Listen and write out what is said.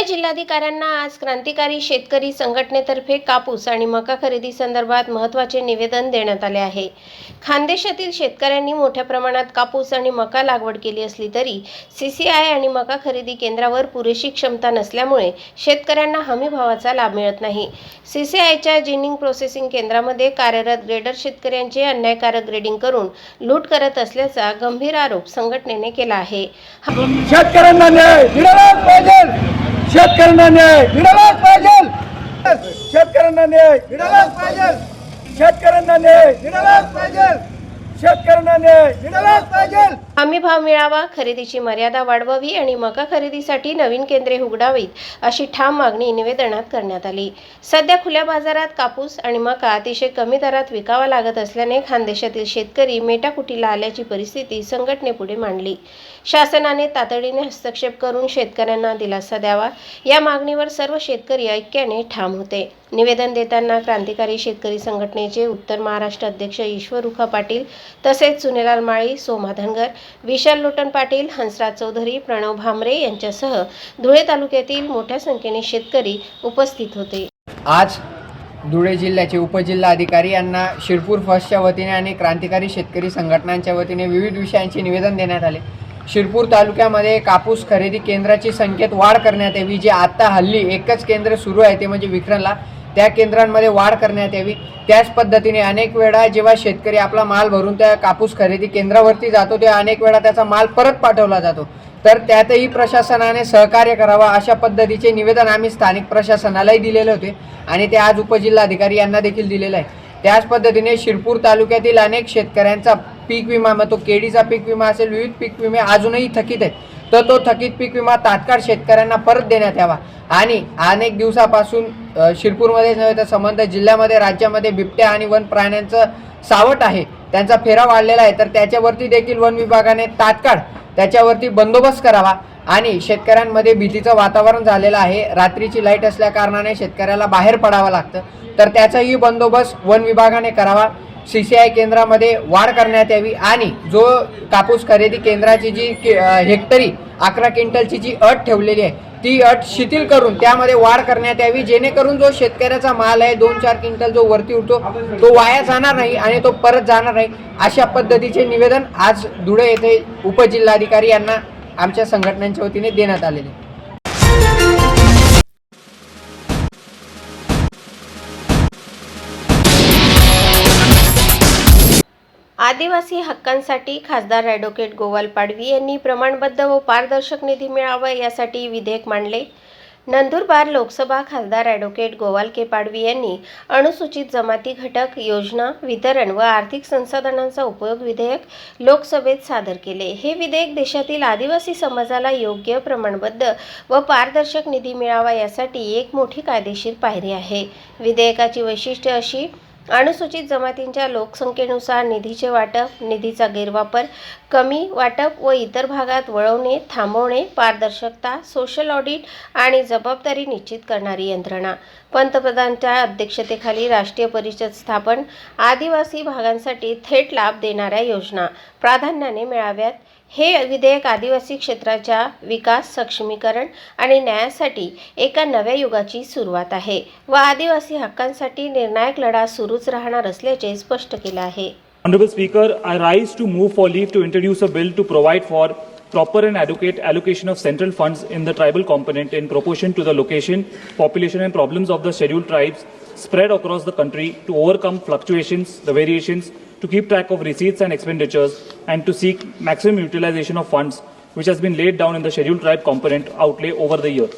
धुळे जिल्हाधिकाऱ्यांना आज क्रांतिकारी शेतकरी संघटनेतर्फे कापूस आणि मका खरेदी संदर्भात महत्त्वाचे निवेदन देण्यात आले आहे. खानदेशातील शेतकऱ्यांनी मोठ्या प्रमाणात कापूस आणि मका लागवड केली असली तरी सीसीआय आणि मका खरेदी केंद्रावर पुरेशी क्षमता नसल्यामुळे शेतकऱ्यांना हमी भावाचा लाभ मिळत नाही. सीसीआयच्या जिनिंग प्रोसेसिंग केंद्रामध्ये कार्यरत ग्रेडर शेतकऱ्यांचे अन्यायकारक ग्रेडिंग करून लूट करत असल्याचा गंभीर आरोप संघटनेने केला आहे. शेतकऱ्यांना शेतकऱ्यांना न्याय. मिळालाच पाहिजे. शेतकऱ्यांना न्याय. मिळालाच पाहिजे. शेतकऱ्यांना न्याय. मिळालाच पाहिजे. शेतकऱ्यांना न्याय. मिळालाच पाहिजे. हमी भाव मिळावा खरेदीची मर्यादा वाढवावी आणि मका खरेदीसाठी नवीन केंद्रे उघडावीत अशी ठाम मागणी निवेदनात करण्यात आली. सध्या खुल्या बाजारात कापूस आणि मका अतिशय कमी दरात विकावा लागत असल्याने खानदेशातील शेतकरी मेटाकुटीला आल्याची परिस्थिती संघटनेपुढे मांडली. शासनाने तातडीने हस्तक्षेप करून शेतकऱ्यांना दिलासा द्यावा या मागणीवर सर्व शेतकरी ऐक्याने ठाम होते. निवेदन देताना क्रांतिकारी शेतकरी संघटनेचे उत्तर महाराष्ट्र अध्यक्ष ईश्वर रुखा पाटील तसेच सुनेलाल माळी सोमा धनगर विशाल लोटन पाटील हंसराज चौधरी प्रणव भामरे यांच्यासह धुळे तालुक्यातील मोठ्या संख्येने शेतकरी उपस्थित होते. आज धुळे जिल्ह्याचे उपजिल्हा अधिकारी यांना शिरपूर फर्स्टच्या वतीने आणि क्रांतिकारी शेतकरी संघटनांच्या वतीने विविध विषयांचे निवेदन देण्यात आले. शिरपूर तालुक्यामध्ये कापूस खरेदी केंद्राची संख्येत वाढ करण्यात यावी जे आत्ता हल्ली एकच केंद्र सुरू आहे ते म्हणजे विक्रमला. त्या केंद्रांमध्ये वाढ करण्यात यावी. त्याच पद्धतीने अनेक वेळा जेव्हा शेतकरी आपला माल भरून त्या कापूस खरेदी केंद्रावरती जातो तेव्हा अनेक वेळा त्याचा माल परत पाठवला जातो. तर त्यातही प्रशासनाने सहकार्य करावा अशा पद्धतीचे निवेदन आम्ही स्थानिक प्रशासनालाही दिलेले होते आणि ते आज उपजिल्हाधिकारी यांना देखील दिलेलं आहे. त्याच पद्धतीने शिरपूर तालुक्यातील अनेक शेतकऱ्यांचा पीक विमा मग तो केळीचा पीक विमा असेल विविध पीक विमे अजूनही थकीत आहेत. तर तो थकीत पीक विमा तात्काळ शेतकऱ्यांना परत देण्यात यावा. आणि अनेक दिवसापासून शिरपूरमध्येच नव्हे तर संबंध जिल्ह्यामध्ये राज्यामध्ये बिबट्या आणि वन प्राण्यांचं सावट आहे. त्यांचा फेरा वाढलेला आहे. तर त्याच्यावरती देखील वन विभागाने तात्काळ त्याच्यावरती बंदोबस्त करावा आणि शेतकऱ्यांमध्ये भीतीचं वातावरण झालेलं आहे. रात्रीची लाइट असल्या कारणाने शेतकऱ्याला बाहेर पडावं लागतं. तर त्याचाही बंदोबस्त वन विभागाने करावा. सी सी आय केंद्रामध्ये वाढ करण्यात यावी. आणि जो कापूस खरेदी केंद्राची जी कि- हेक्टरी अकरा क्विंटलची जी अट ठेवलेली आहे ती अट शिथिल करून त्यामध्ये वाढ करण्यात यावी जेणेकरून जो शेतकऱ्याचा माल आहे दोन चार क्विंटल जो वरती उठतो तो वाया जाणार नाही आणि तो परत जाणार नाही अशा पद्धतीचे निवेदन आज धुळे येथे उपजिल्हाधिकारी यांना आमच्या संघटनांच्या वतीने देण्यात आलेले. आदिवासी हक्कांसाठी खासदार ॲडव्होकेट गोवाल पाडवी यांनी प्रमाणबद्ध व पारदर्शक निधी मिळावा यासाठी विधेयक मांडले. नंदुरबार लोकसभा खासदार ॲडव्होकेट गोवाल के पाडवी यांनी अनुसूचित जमाती घटक योजना वितरण व आर्थिक संसाधनांचा उपयोग विधेयक लोकसभेत सादर केले. हे विधेयक देशातील आदिवासी समाजाला योग्य प्रमाणबद्ध व पारदर्शक निधी मिळावा यासाठी एक मोठी कायदेशीर पायरी आहे. विधेयकाची वैशिष्ट्य अशी अनुसूचित जमातींच्या लोकसंख्येनुसार निधीचे वाटप निधीचा गैरवापर कमी वाटप व इतर भागात वळवणे थांबवणे पारदर्शकता सोशल ऑडिट आणि जबाबदारी निश्चित करणारी यंत्रणा. पंतप्रधानांच्या अध्यक्षतेखाली राष्ट्रीय परिषद स्थापन आदिवासी भागांसाठी थेट लाभ देणाऱ्या योजना. प्राधान्याने मिळाव्यात हे विधेयक आदिवासी क्षेत्राच्या विकास सक्षमीकरण आणि न्यायासाठी एका नव्या युगाची सुरुवात आहे व आदिवासी हक्कांसाठी निर्णायक लढा सुरूच राहणार असल्याचे स्पष्ट केलं आहे Honorable Speaker, I rise to move for leave to introduce a bill to provide for proper and adequate allocation of central funds in the tribal component in proportion to the location, population and problems of the scheduled tribes spread across the country to overcome fluctuations, the variations, to keep track of receipts and expenditures and to seek maximum utilization of funds which has been laid down in the scheduled tribe component outlay over the year.